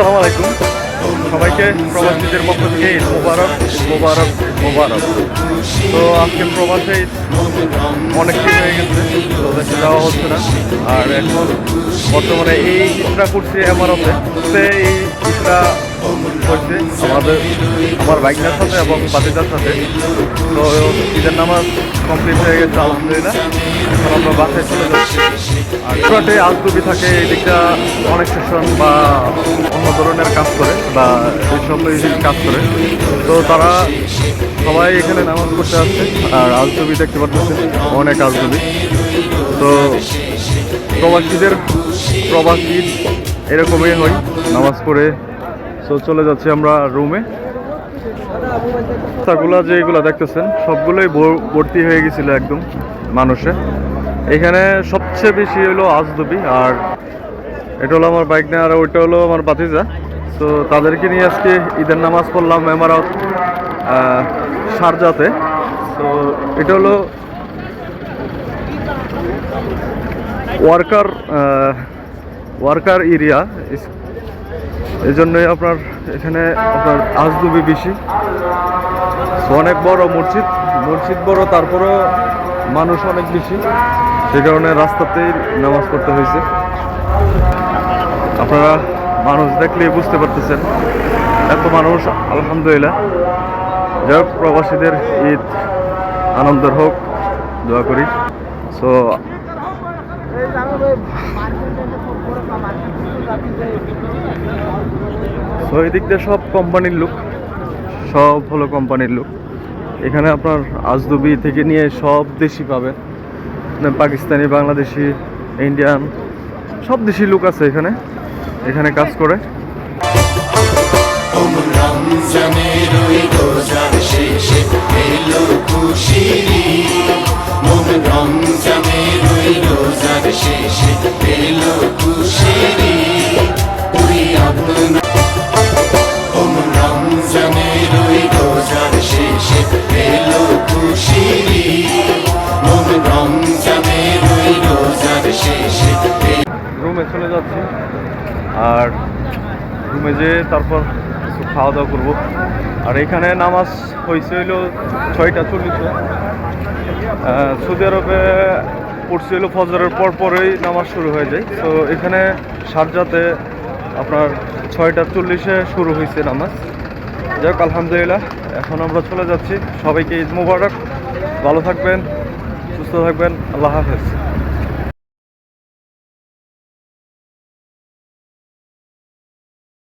আসসালামু আলাইকুম। সবাইকে প্রবাসীদের পক্ষ থেকে ঈদ মোবারক মোবারক মোবারক। তো আজকে প্রবাসে অনেক দিন হয়ে গেছে তো যাওয়া হচ্ছে না। আর এখন বর্তমানে এই ঈদটা করছি আমারতে এই ঈদটা হয়েছে আমাদের, আমার বাইকটার সাথে এবং বাতিটার সাথে। তো ঈদের নামাজ কমপ্লিট হয়ে গেছে, আলহামদুলিল্লাহ। এখন আমরা বাসায় চলে যাচ্ছি। আর পুরাটে আলতুবি থাকে, এই দিকটা অনেক সেশন বা অন্য ধরনের কাজ করে বা এইসব কাজ করে, তো তারা সবাই এখানে নামাজ পড়তে আসছে। আর আলতুবি দেখতে পাচ্ছেন অনেক আলতুবি তো প্রবাসীদের প্রবাসী এরকমই হয়, নামাজ পড়ে। তো চলে যাচ্ছি আমরা রুমে রাস্তাগুলো যেগুলো দেখতেছেন, সবগুলোই ভর- ভর্তি হয়ে গেছিল একদম মানুষে। এখানে সবচেয়ে বেশি হলো আজদবি আর এটা হলো আমার বাইক নিয়ে আর ওইটা হলো আমার বাতিজা তো তাদেরকে নিয়ে আজকে ঈদের নামাজ পড়লাম এমারত সারজাতে। তো এটা হলো ওয়ার্কার ওয়ার্কার এরিয়া। এই জন্যই আপনার এখানে আপনার আজদুবি বেশি। অনেক বড় মসজিদ মসজিদ বড়, তারপরেও মানুষ অনেক বেশি। সে কারণে রাস্তাতেই নামাজ পড়তে হয়েছে। আপনারা মানুষ দেখলে বুঝতে পারতেছেন, এত মানুষ, আলহামদুলিল্লাহ। যাই প্রবাসীদের ঈদ আনন্দের হোক, দোয়া করি। সো তো এই দিক দিয়ে সব কোম্পানির লোক, সব হলো কোম্পানির লোক। এখানে আপনার আজদুবি থেকে নিয়ে সব দেশি পাবেন। মানে পাকিস্তানি, বাংলাদেশি, ইন্ডিয়ান, সব দেশি লোক আছে এখানে। এখানে কাজ করে। রুমে চলে যাচ্ছি। আর রুমে যেয়ে তারপর খাওয়া দাওয়া করব। আর এখানে নামাজ হয়েছে ছয়টা চল্লিশে। সৌদি আরবে পড়ছে হইল ফজরের পর পরেই নামাজ শুরু হয়ে যায়। তো এখানে সারজাতে আপনার ছয়টা চল্লিশে শুরু হয়েছে নামাজ। যাই হোক, আলহামদুলিল্লাহ, এখন আমরা চলে যাচ্ছি। সবাইকে ঈদ মুবারক। ভালো থাকবেন, সুস্থ থাকবেন। আল্লাহ হাফেজ।